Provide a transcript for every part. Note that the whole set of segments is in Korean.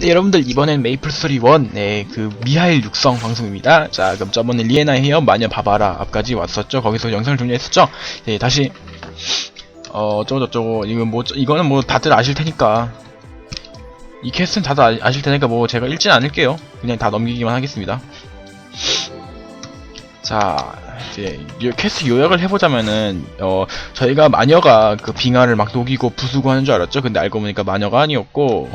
네, 여러분들 이번엔 메이플 스토리 1, 네, 그 미하일 육성 방송입니다. 자, 그럼 저번에 리에나 헤어 마녀 바바라 앞까지 왔었죠. 거기서 영상을 종료했었죠. 네, 다시 어, 어쩌고 저쩌고 이거 뭐 이거는 뭐 다들 아실 테니까 이 캐스트는 다들 아- 아실 테니까 뭐 제가 읽진 않을게요. 그냥 다 넘기기만 하겠습니다. 자, 이제 요- 캐스트 요약을 해보자면은 어 저희가 마녀가 그 빙하를 막 녹이고 부수고 하는 줄 알았죠. 근데 알고 보니까 마녀가 아니었고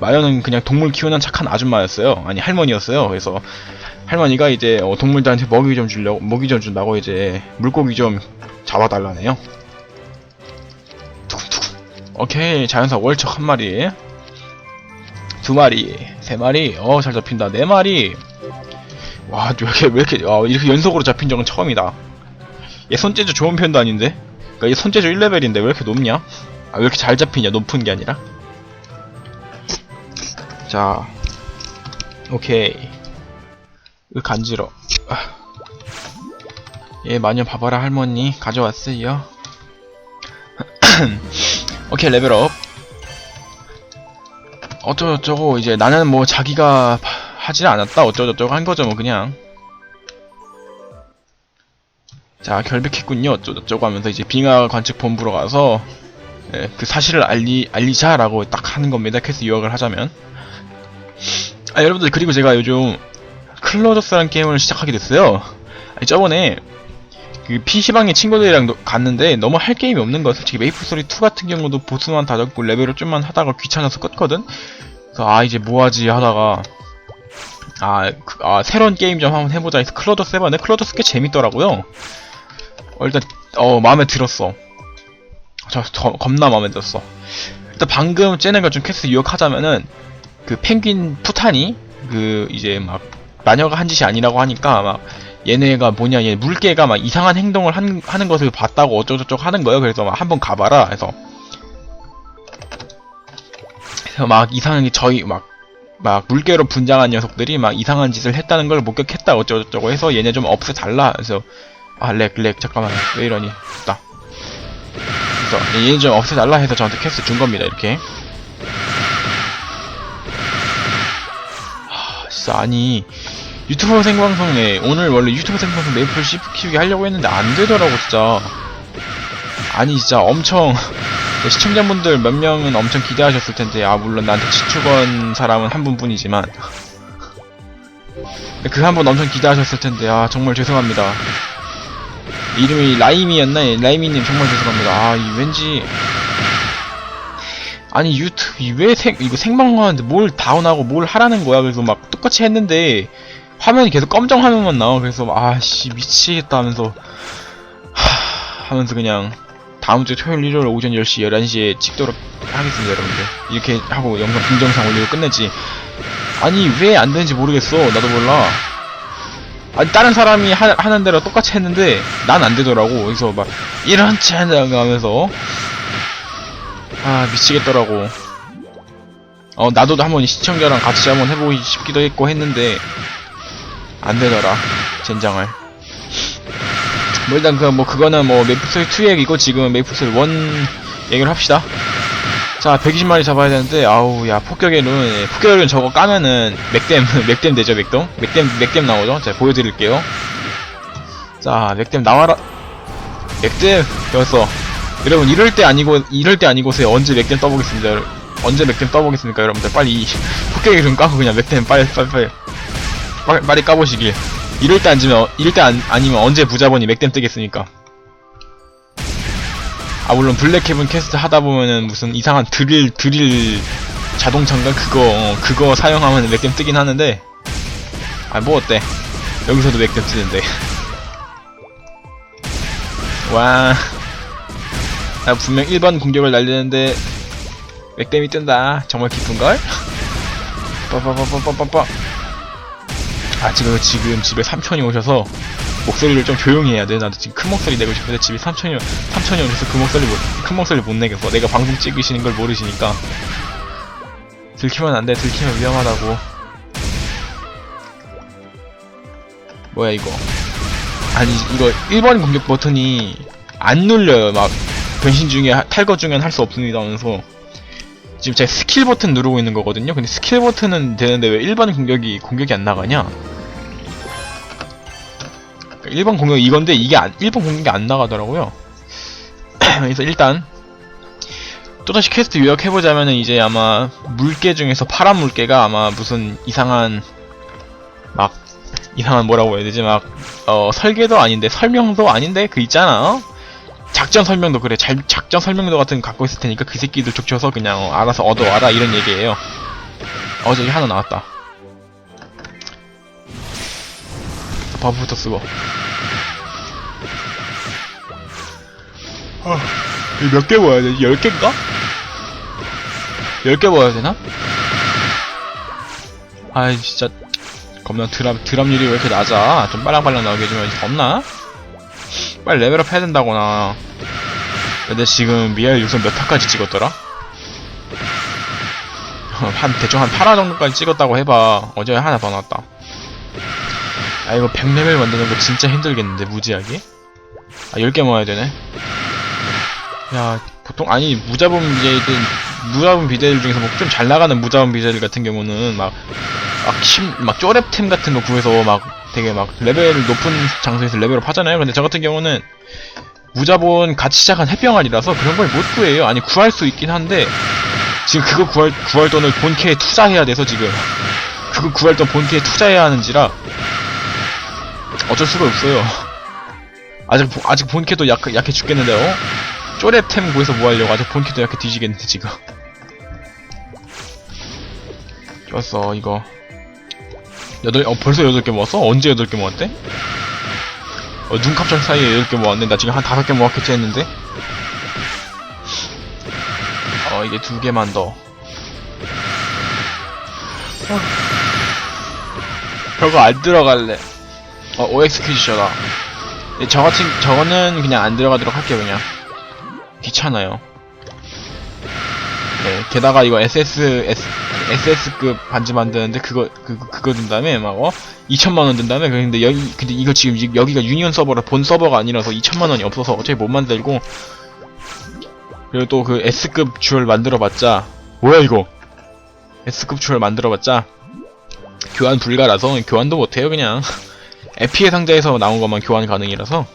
마녀는 그냥 동물 키우는 착한 아줌마였어요. 아니 할머니였어요. 그래서 할머니가 이제 어, 동물들한테 먹이 좀 주려고 먹이 좀 준다고 이제 물고기 좀 잡아달라네요. 두근두근. 오케이 자연사 월척 한 마리, 두 마리, 세 마리. 어 잘 잡힌다. 네 마리. 와 이렇게 왜 이렇게 어, 이렇게 연속으로 잡힌 적은 처음이다. 얘 손재주 좋은 편도 아닌데. 그러니까 얘 손재주 1레벨인데 왜 이렇게 높냐? 아 왜 이렇게 잘 잡히냐? 높은 게 아니라. 자, 오케이. 으 간지러. 아. 예, 마녀 바바라 할머니 가져왔어요. 오케이 레벨업. 어쩌고저쩌고 이제 나는 뭐 자기가 바- 하질 않았다 어쩌고저쩌고 한 거죠 뭐 그냥. 자 결백했군요 어쩌고저쩌고 하면서 이제 빙하 관측 본부로 가서 예, 그 사실을 알리 알리자라고 딱 하는 겁니다. 캐스 요약을 하자면. 아 여러분들 그리고 제가 요즘 클로저스라는 게임을 시작하게 됐어요. 아니 저번에 그 PC방에 친구들이랑 노- 갔는데 너무 할 게임이 없는 거야. 솔직히 메이플 스토리 2 같은 경우도 보스만 다 잡고 레벨을 좀만 하다가 귀찮아서 껐거든? 그래서 아 이제 뭐하지? 하다가 아, 그- 아 새로운 게임 좀 한번 해보자 해서 클로저스 해봤는데 클로저스 꽤 재밌더라고요. 어, 일단 어 마음에 들었어. 저, 저 겁나 마음에 들었어. 일단 방금 쟤네가 좀 캐스 유혹하자면은 그 펭귄 푸탄이 그 이제 막 마녀가 한 짓이 아니라고 하니까 막 얘네가 뭐냐 얘 물개가 막 이상한 행동을 한, 하는 것을 봤다고 어쩌고저쩌고 하는 거예요. 그래서 막 한번 가봐라 해서. 그래서 막 이상하게 저희 막막 물개로 분장한 녀석들이 막 이상한 짓을 했다는 걸 목격했다 어쩌고저쩌고 해서 얘네 좀 없애달라 그래서 아렉렉 잠깐만 왜 이러니? 됐다. 그래서 얘네 좀 없애달라 해서 저한테 캐스 준 겁니다 이렇게 진짜 아니 유튜버 생방송에 오늘 원래 유튜브 생방송 메이플 시프 키우기 하려고 했는데 안 되더라고 진짜. 아니 진짜 엄청 시청자분들 몇 명은 엄청 기대하셨을 텐데 아 물론 나한테 지축원 사람은 한 분뿐이지만. 그 한 분 엄청 기대하셨을 텐데 아 정말 죄송합니다. 이름이 라이미였나? 라이미님 정말 죄송합니다. 아 이 왠지 아니 유튜브 왜 생, 이거 생방송하는데 뭘 다운하고 뭘 하라는 거야? 그래서 막 똑같이 했는데 화면이 계속 검정 화면만 나와. 그래서 막, 아씨 미치겠다 하면서 하, 하면서 그냥 다음 주 토요일 일요일 오전 10시 11시에 찍도록 하겠습니다 여러분들. 이렇게 하고 영상 동영상 올리고 끝내지. 아니 왜 안 되는지 모르겠어. 나도 몰라. 아니 다른 사람이 하, 하는 대로 똑같이 했는데 난 안 되더라고. 그래서 막 이런 짠 하면서 아 미치겠더라고. 어 나도 한번 시청자랑 같이 한번 해보고 싶기도 했고 했는데 안되더라 젠장을. 뭐 일단 그 뭐 그거는 뭐 메이플스토리 2 얘기고 지금 메이플스토리 1 얘기를 합시다. 자 120마리 잡아야 되는데 아우 야 폭격의 룬 저거 까면은 맥댐 맥댐 되죠 맥댐 맥댐 맥댐 나오죠? 자 보여드릴게요. 자 맥댐 나와라. 맥댐 되었어 여러분 이럴 때 아니고 이럴 때 아니고서 언제 맥댐 떠보겠습니다. 언제 맥댐 떠보겠습니까 여러분들? 빨리 이 폭격의 룬 까고 그냥 맥댐 빨리 빨리 빨리. 빨리, 빨리 까보시길. 이럴 때 앉으면 이럴 때 안, 아니면 언제 부자본이 맥댐 뜨겠습니까? 아 물론 블랙헤븐 캐스트 하다 보면은 무슨 이상한 드릴 드릴 자동차인가 그거 어, 그거 사용하면 맥댐 뜨긴 하는데. 아 뭐 어때? 여기서도 맥댐 뜨는데. 와 나 분명 1번 공격을 날리는데 맥댐이 뜬다. 정말 기쁜걸? 빠빠빠빠빠빠빠 아 지금 지금 집에 삼촌이 오셔서 목소리를 좀 조용히 해야 돼. 나도 지금 큰 목소리 내고 싶은데 집에 삼촌이 삼촌이 오셔서 그 목소리 못, 큰 목소리 못 내겠어. 내가 방송 찍으시는 걸 모르시니까. 들키면 안돼. 들키면 위험하다고. 뭐야 이거? 아니 이거 1번 공격 버튼이 안 눌려요. 막 변신 중에 하- 탈거 중엔 할 수 없습니다 하면서 지금 제가 스킬 버튼 누르고 있는 거거든요. 근데 스킬 버튼은 되는데 왜 1번 공격이 공격이 안 나가냐? 1번 공격 이건데 이게 안, 1번 공격이 안 나가더라고요. 그래서 일단 또다시 퀘스트 요약해보자면은 이제 아마 물개 중에서 파란 물개가 아마 무슨 이상한 막 이상한 뭐라고 해야 되지 막 어, 설계도 아닌데 설명도 아닌데 그 있잖아 어? 작전 설명도 그래 잘, 작전 설명도 같은 거 갖고 있을 테니까 그 새끼들 족쳐서 그냥 어, 알아서 얻어와라 이런 얘기예요 어 저기 하나 나왔다 버프부터 쓰고 아, 몇개 모아야 되지? 10개인가? 10개 모아야 되나? 아이 진짜 겁나 드랍, 드랍률이 왜 이렇게 낮아 좀 빨랑빨랑 나오게 해주면 없나? 빨리 레벨업 해야 된다거나 근데 지금 미아일 육성 몇 화까지 찍었더라? 한 대충 한 8화 정도까지 찍었다고 해봐 어제 하나 더 나왔다 아 이거 100레벨 만드는 거 진짜 힘들겠는데 무지하게? 아 10개 모아야 되네 야 보통 아니 무자본 비제이들 무자본 비제이들 중에서 뭐 좀 잘 나가는 무자본 비제이들 같은 경우는 막 막, 심, 막 쪼랩템 같은 거 구해서 막 되게 막 레벨 높은 장소에서 레벨업 하잖아요. 근데 저 같은 경우는 무자본 같이 시작한 햇병아리라서 그런 걸 못 구해요. 아니 구할 수 있긴 한데 지금 그거 구할 구할 돈을 본캐에 투자해야 돼서 지금 그거 구할 돈 본캐에 투자해야 하는지라 어쩔 수가 없어요. 아직 보- 아직 본캐도 약 약해 죽겠는데 어? 쪼랩템 구해서 뭐 하려고 아직 본캐도 약해 뒤지겠는데 지금. 좋았어 이거 여덟 어 벌써 여덟 개 모았어? 언제 여덟 개 모았대? 어 눈깜짝 사이에 여덟 개 모았네 나 지금 한 다섯 개 모았겠지 했는데 어 이제 두 개만 더 어. 별거 안 들어갈래 어 OX 퀴즈셔다 네, 저 같은 저거는 그냥 안 들어가도록 할게요 그냥 귀찮아요 네, 게다가 이거 SS, S, SS급 반지 만드는데 그거, 그, 그거 든 다음에 막, 어? 2천만 원 든 다음에 근데 여기, 근데 이거 지금 이- 여기가 유니온 서버라 본 서버가 아니라서 2천만 원이 없어서 어차피 못 만들고. 그리고 또 그 S급 주얼 만들어봤자 뭐야 이거? S급 주얼 만들어봤자 교환 불가라서 교환도 못해요 그냥. 에피의 상자에서 나온 것만 교환 가능이라서.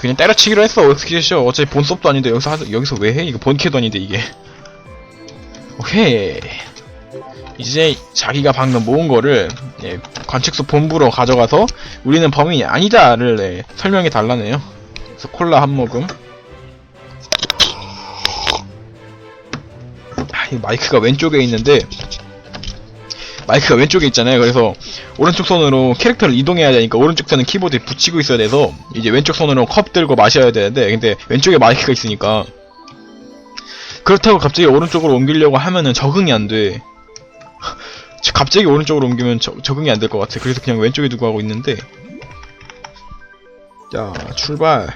그냥 때려치기로 했어 OX키쇼 어차피 본 수업도 아닌데 여기서 하, 여기서 왜 해? 이거 본 캐도 아닌데 이게 오케이. 이제 자기가 방금 모은 거를 예, 관측소 본부로 가져가서 우리는 범인이 아니다를 예, 설명해 달라네요. 그래서 콜라 한 모금. 아, 이 마이크가 왼쪽에 있는데 마이크가 왼쪽에 있잖아요. 그래서 오른쪽 손으로 캐릭터를 이동해야 되니까 오른쪽 손은 키보드에 붙이고 있어야 돼서 이제 왼쪽 손으로 컵 들고 마셔야 되는데 근데 왼쪽에 마이크가 있으니까 그렇다고 갑자기 오른쪽으로 옮기려고 하면은 적응이 안 돼. 갑자기 오른쪽으로 옮기면 저- 적응이 안 될 것 같아. 그래서 그냥 왼쪽에 두고 하고 있는데. 자, 출발.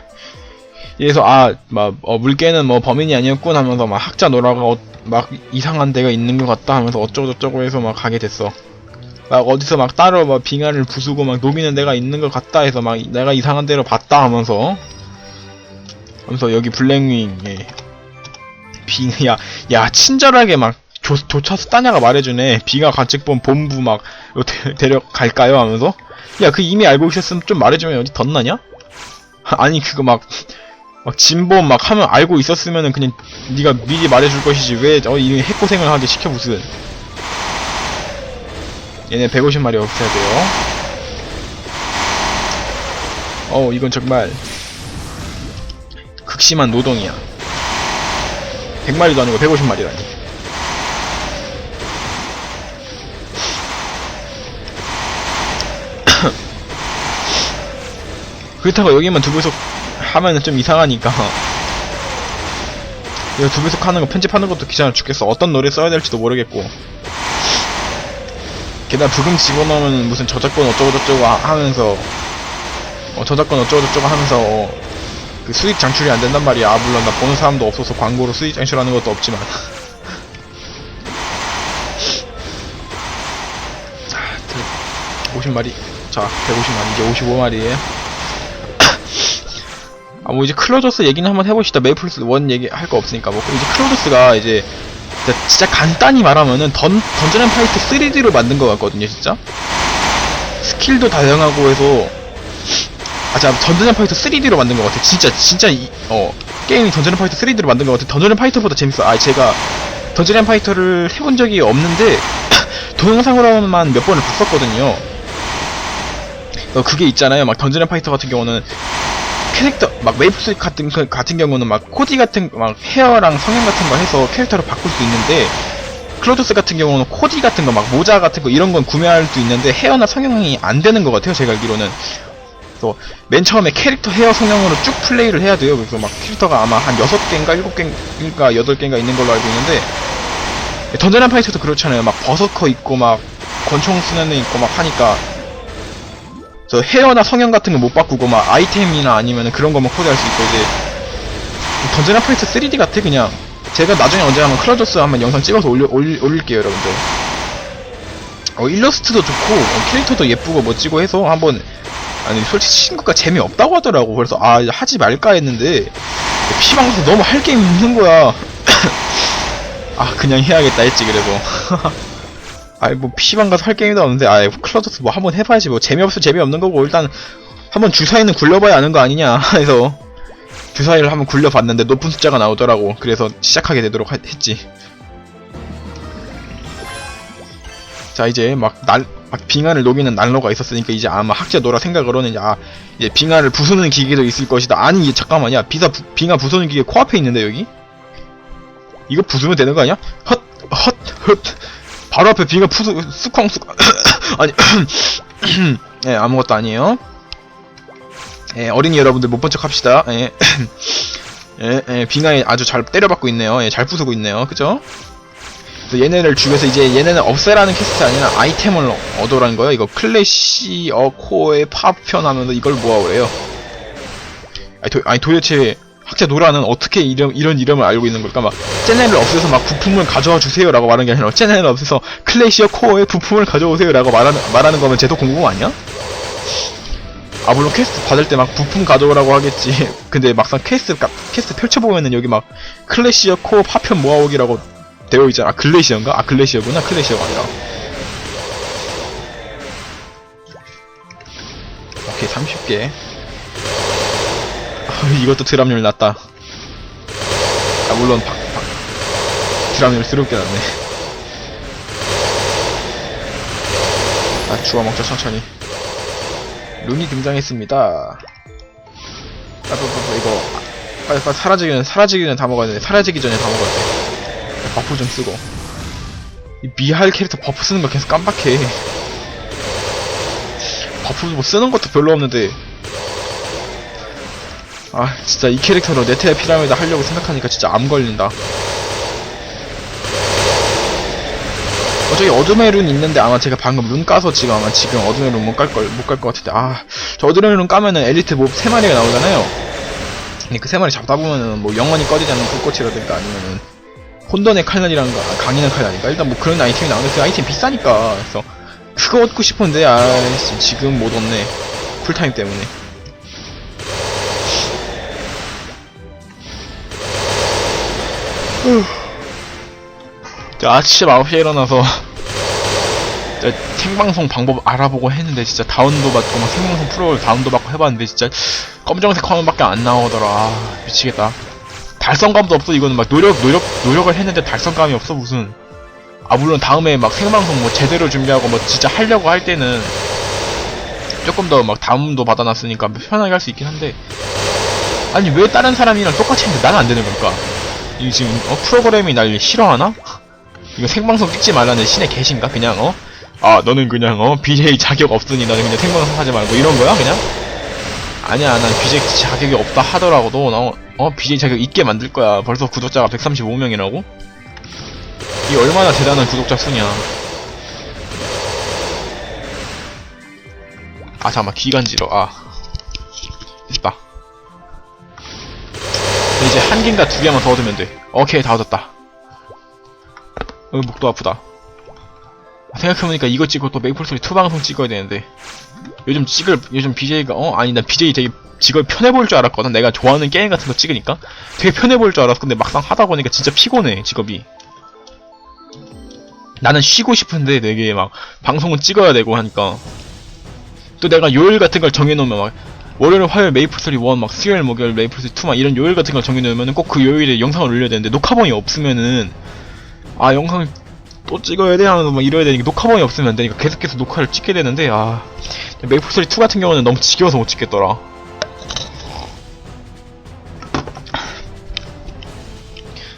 그래서 아, 막 어, 물개는 뭐 범인이 아니었군 하면서 막 학자 노라가 어, 막 이상한 데가 있는 것 같다 하면서 어쩌고 저쩌고 해서 막 가게 됐어. 막 어디서 막 따로 막 빙하를 부수고 막 녹이는 데가 있는 것 같다 해서 막 내가 이상한 데로 봤다 하면서 하면서 여기 블랙윙 예. 빙, 야, 야, 친절하게 막, 조, 조차수 따냐가 말해주네. 빙하 관측본 본부 막, 데려갈까요? 하면서. 야, 그 이미 알고 있었으면 좀 말해주면 어디 덧나냐? 아니, 그거 막, 막, 진범 막 하면 알고 있었으면은 그냥, 네가 미리 말해줄 것이지. 왜, 어, 이 핵고생을 하게 시켜, 무슨. 얘네 150마리 없애야 돼요. 어, 이건 정말, 극심한 노동이야. 100마리도 아니고 150마리라니. 그렇다고 여기만 두 배속 하면은 좀 이상하니까. 이거 두 배속 하는 거 편집하는 것도 귀찮아 죽겠어. 어떤 노래 써야 될지도 모르겠고. 게다가 부금 집어넣으면 무슨 저작권 어쩌고저쩌고 하- 하면서 어, 저작권 어쩌고저쩌고 하면서 어, 그 수익 창출이 안 된단 말이야. 아, 물론 나 보는 사람도 없어서 광고로 수익 창출하는 것도 없지만. 자, 50마리. 자, 150마리. 이제 55마리에. 아, 뭐 이제 클로저스 얘기는 한번 해봅시다. 메이플스 원 얘기 할 거 없으니까. 뭐, 이제 클로저스가 이제, 진짜 간단히 말하면은 던, 던전 앤 파이트 3D로 만든 것 같거든요, 진짜. 스킬도 다양하고 해서, 아, 자, 던전 앤 파이트 3D로 만든 것 같아. 진짜, 진짜, 이, 어, 게임이 앤 파이트 3D로 만든 것 같아. 던전 앤 파이터보다 재밌어. 아, 제가 던전 앤 파이터를 해본 적이 없는데, 동영상으로만 몇 번을 봤었거든요. 어, 그게 있잖아요. 막 던전 앤 파이터 같은 경우는 캐릭터 막 메이플스 같은 그- 같은 경우는 막 코디 같은 막 헤어랑 성형 같은 거 해서 캐릭터를 바꿀 수 있는데 클로저스 같은 경우는 코디 같은 거 막 모자 같은 거 이런 건 구매할 수 있는데 헤어나 성형이 안 되는 것 같아요. 제가 알기로는. 그래서 맨 처음에 캐릭터 헤어 성형으로 쭉 플레이를 해야 돼요. 그래서 막 캐릭터가 아마 한 6개인가 7개인가 8개인가 있는 걸로 알고 있는데 던전 앤 파이터도 그렇잖아요. 막 버서커 있고 막 권총 쓰는 애 있고 막 하니까 저 헤어나 성형 같은 거 못 바꾸고 막 아이템이나 아니면 그런 거만 코디할 수 있고 이제 던전 앤 파이터 3D 같아 그냥 제가 나중에 언제 한번 클로저스 한번 영상 찍어서 올려, 올릴, 올릴게요 여러분들 어 일러스트도 좋고 어, 캐릭터도 예쁘고 멋지고 해서 한번 아니 솔직히 친구가 재미없다고 하더라고. 그래서 아 하지 말까 했는데 피방에서 너무 할 게임이 있는 거야. 아 그냥 해야겠다 했지 그래서 아이 뭐 PC방 가서 할 게임도 없는데 아이 클로저스 뭐 한번 해봐야지. 뭐 재미없어 재미없는 거고 일단 한번 주사위는 굴려봐야 아는 거 아니냐 해서 주사위를 한번 굴려봤는데 높은 숫자가 나오더라고. 그래서 시작하게 되도록 하- 했지 자 이제 막 날 막 빙하를 녹이는 난로가 있었으니까 이제 아마 학자 노라 생각으로는 아 이제 빙하를 부수는 기계도 있을 것이다 아니 이게 잠깐만요 비사 부- 빙하 부수는 기계 코앞에 있는데 여기 이거 부수면 되는 거 아니야? 헛 헛 헛 바로 앞에 빙하 푸수 쑥쾅 쑥 아니 예 아무것도 아니에요 예 어린이 여러분들 못 본 척 합시다 예 예, 예, 빙하에 아주 잘 때려받고 있네요. 예, 잘 부수고 있네요. 그죠? 그래서 얘네를 죽여서 이제 얘네는 없애라는 퀘스트 아니라 아이템을 얻어라는 거예요. 이거 클래시 어 코어의 파편 하면서 이걸 모아오래요. 아니, 도, 아니 도대체 학자 노라는 어떻게 이름, 이런 이름을 알고 있는 걸까? 막, 쟤네를 없애서 막 부품을 가져와 주세요라고 말하는 게 아니라, 쟤네를 없애서 클래시어 코어의 부품을 가져오세요라고 말하는, 말하는 거면 쟤도 공공 아니야? 아, 물론 퀘스트 받을 때 막 부품 가져오라고 하겠지. 근데 막상 퀘스트, 가- 퀘스트 펼쳐보면은 여기 막, 클래시어 코어 파편 모아오기라고 되어 있잖아. 아, 글래시어인가? 아, 글래시어구나. 클래시어가 아니라. 오케이, 30개. 아, 이것도 드랍률 낮다. 아, 물론, 박, 박, 드랍률 스럽게 낮네. 아, 주워 먹자, 천천히. 룬이 등장했습니다. 아, 뭐, 뭐, 뭐, 이거, 빨리, 빨리 사라지기 전에, 사라지기 전에 다 먹어야 돼. 사라지기 전에 다 먹어야 돼. 버프 좀 쓰고. 이 미할 캐릭터 버프 쓰는 거 계속 깜빡해. 버프 뭐 쓰는 것도 별로 없는데. 아, 진짜 이 캐릭터로 네트의 피라미드 하려고 생각하니까 진짜 암 걸린다. 어, 저기 어둠의 룬 있는데 아마 제가 방금 룬 까서 지금 아마 지금 어둠의 룬 못 갈 걸, 못 갈 것 같은데. 아, 저 어둠의 룬 까면은 엘리트 몹 3마리가 나오잖아요. 그 3마리 잡다 보면은 뭐 영원히 꺼지지 않는 불꽃이라든가 아니면은 혼돈의 칼날이란가 아, 강인한 칼날인가? 일단 뭐 그런 아이템이 나오는데 그 아이템 비싸니까. 그래서 그거 얻고 싶은데 아이씨 지금 못 얻네. 쿨타임 때문에. 자, 아침 9시에 일어나서 생방송 방법 알아보고 했는데 진짜 다운도 받고 막 생방송 프로 다운도 받고 해봤는데 진짜 검정색 화면밖에 안 나오더라. 아, 미치겠다 달성감도 없어 이거는 막 노력 노력 노력을 했는데 달성감이 없어 무슨 아 물론 다음에 막 생방송 뭐 제대로 준비하고 뭐 진짜 하려고 할 때는 조금 더 막 다운도 받아놨으니까 편하게 할 수 있긴 한데 아니 왜 다른 사람이랑 똑같이 했는데 나는 안 되는 걸까 이거 지금 어, 프로그램이 날 싫어하나? 이거 생방송 찍지 말라는 신의 계신가? 그냥 어? 아 너는 그냥 어 BJ 자격 없으니 나는 그냥 생방송 하지 말고 이런 거야 그냥? 아니야 난 BJ 자격이 없다 하더라고도 나 어 BJ 자격 있게 만들 거야. 벌써 구독자가 135명이라고? 이 얼마나 대단한 구독자 수냐. 아 잠깐만 기관지로 아. 됐다. 이제 한 개인가 두 개만 더 얻으면 돼. 오케이 다 얻었다. 어, 목도 아프다 생각해보니까 이거 찍고 또 메이플 소리 2 방송 찍어야 되는데 요즘 찍을 요즘 BJ가 어 아니 난 BJ 되게 직업이 편해 보일 줄 알았거든. 내가 좋아하는 게임 같은 거 찍으니까 되게 편해 보일 줄 알았어. 근데 막상 하다 보니까 진짜 피곤해 직업이. 나는 쉬고 싶은데 되게 막 방송은 찍어야 되고 하니까 또 내가 요일 같은 걸 정해놓으면 막 월요일 화요일 메이플3 1, 막 수요일 목요일 메이플3 2, 막 이런 요일 같은 걸 정해놓으면 꼭 그 요일에 영상을 올려야 되는데 녹화본이 없으면은 아 영상 또 찍어야 돼? 하면서 막 이래야 되니까 녹화본이 없으면 안 되니까 계속해서 녹화를 찍게 되는데 아. 메이플3 2 같은 경우는 너무 지겨워서 못 찍겠더라.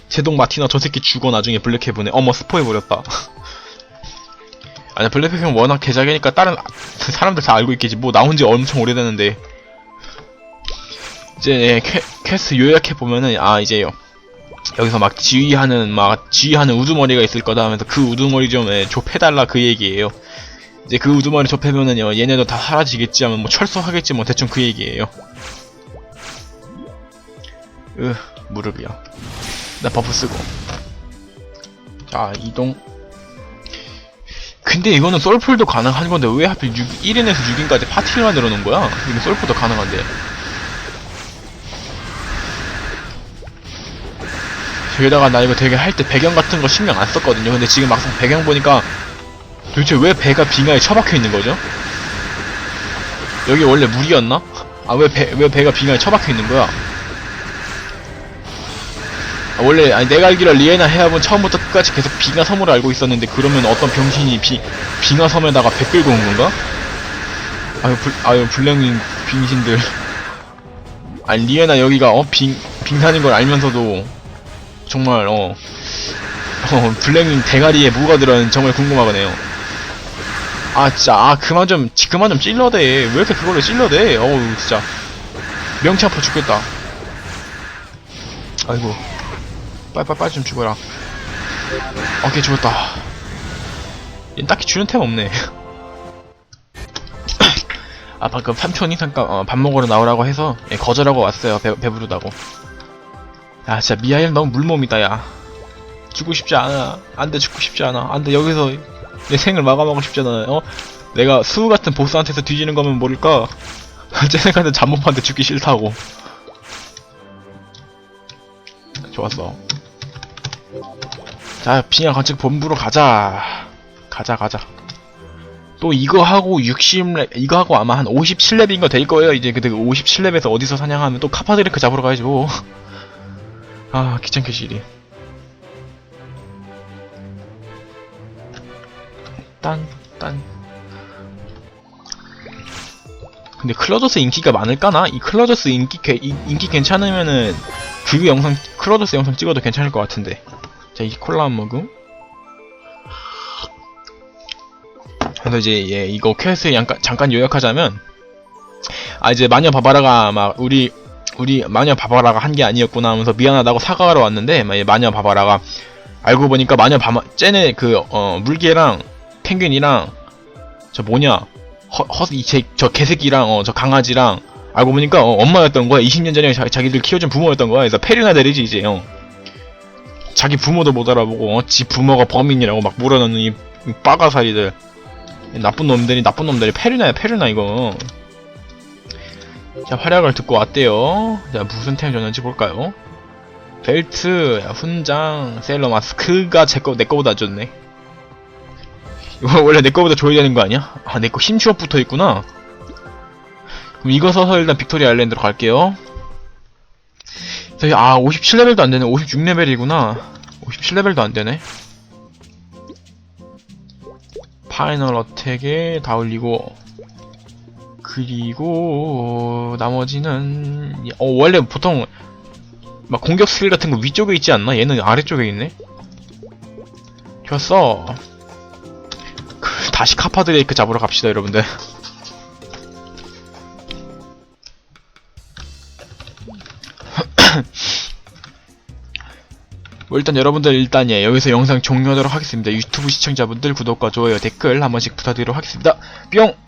제동 마티나 저 새끼 죽어 나중에 블랙헤븐에. 어머 스포해버렸다. 아니 블랙헤븐 워낙 개작이니까 다른 사람들 다 알고 있겠지. 뭐 나온 지 엄청 오래됐는데. 이제 예, 퀘, 퀘스트 요약해 보면은 아 이제요 여기서 막 지휘하는 막 지휘하는 우두머리가 있을 거다 하면서 그 우두머리 좀 예, 좁혀달라 그 얘기예요. 이제 그 우두머리 좁혀면은요 얘네도 다 사라지겠지 하면 뭐 철수하겠지 뭐 대충 그 얘기예요. 으 무릎이야. 나 버프 쓰고. 자 이동. 근데 이거는 솔풀도 가능한 건데 왜 하필 6, 1인에서 6인까지 파티를 만들어 놓은 거야? 이거 솔풀도 가능한데 저기다가 나 이거 되게 할 때 배경 같은 거 신경 안 썼거든요 근데 지금 막상 배경 보니까 도대체 왜 배가 빙하에 처박혀 있는 거죠? 여기 원래 물이었나? 아 왜 배, 왜 배가 빙하에 처박혀 있는 거야? 아, 원래 아니 내가 알기로 리에나 해압은 처음부터 끝까지 계속 빙하 섬으로 알고 있었는데 그러면 어떤 병신이 비, 빙하 섬에다가 배 끌고 온 건가? 아유 불, 아유 블랙님 빙신들 아니 리에나 여기가 어 빙, 빙산인 걸 알면서도 정말 어, 어 블랙님 대가리에 뭐가 들어있는지 정말 궁금하네요. 아 진짜 아 그만 좀 지- 그만 좀 찔러대. 왜 이렇게 그걸로 찔러대? 어우 진짜. 명치 아파 죽겠다. 아이고. 빨빨 빨리 좀 죽어라. 오케이 죽었다. 얘 딱히 주는 템 없네. 아 방금 삼촌이 잠깐 어, 밥 먹으러 나오라고 해서 예, 거절하고 왔어요. 배, 배부르다고 야 진짜 미하일 너무 물몸이다 야. 죽고 싶지 않아. 안돼 죽고 싶지 않아. 안돼 여기서 내 생을 마감하고 싶잖아. 어? 내가 수우 같은 보스한테서 뒤지는 거면 모를까? 쟤네한테 잠못한테 죽기 싫다고. 좋았어. 자 빙하 관측 본부로 가자. 가자 가자. 또 이거 하고 60렙 이거 하고 아마 한 57렙인가 될 거예요. 이제 그때 57렙에서 어디서 사냥하면 또 카파드레크 잡으러 가야지 뭐. 아 귀찮게 시리. 딴딴. 근데 클로저스 인기가 많을까나? 이 클로저스 인기 개- 이- 인기 괜찮으면은 그 영상 클로저스 영상 찍어도 괜찮을 것 같은데. 자 이 콜라 한 모금. 그래서 이제 예 이거 퀘스트 잠깐 요약하자면 아 이제 마녀 바바라가 막 우리 우리 마녀 바바라가 한 게 아니었구나 하면서 미안하다고 사과하러 왔는데 마녀 바바라가 알고 보니까 마녀 바마 쟤네 그 어 물개랑 펭귄이랑 저 뭐냐 허허이저 개새끼랑 어 저 강아지랑 알고 보니까 어, 엄마였던 거야. 20년 전에 자, 자기들 키워준 부모였던 거야. 그래서 페르나 데리지 이제 어. 자기 부모도 못 알아보고 어, 지 부모가 범인이라고 막 물어넣는 이, 이 빠가사리들. 이 나쁜 놈들이 나쁜 놈들이 페르나야 페르나 이거 자 활약을 듣고 왔대요. 자 무슨 템 줬는지 볼까요? 벨트 야, 훈장 셀러 마스크가 제거 내거보다 좋네. 이거 원래 내거보다 줘야 되는 거 아니야? 아 내 거 힘 추업 붙어 있구나. 그럼 이거 써서 일단 빅토리아 아일랜드로 갈게요. 아 57레벨도 안되네. 56레벨이구나. 57레벨도 안되네. 파이널 어택에 다 올리고 그리고 나머지는 어 원래 보통 막 공격 스킬 같은 거 위쪽에 있지 않나? 얘는 아래쪽에 있네? 좋았어. 그, 다시 카파드레이크 잡으러 갑시다 여러분들. 뭐 일단 여러분들 일단 예 여기서 영상 종료하도록 하겠습니다. 유튜브 시청자분들 구독과 좋아요 댓글 한 번씩 부탁드리도록 하겠습니다. 뿅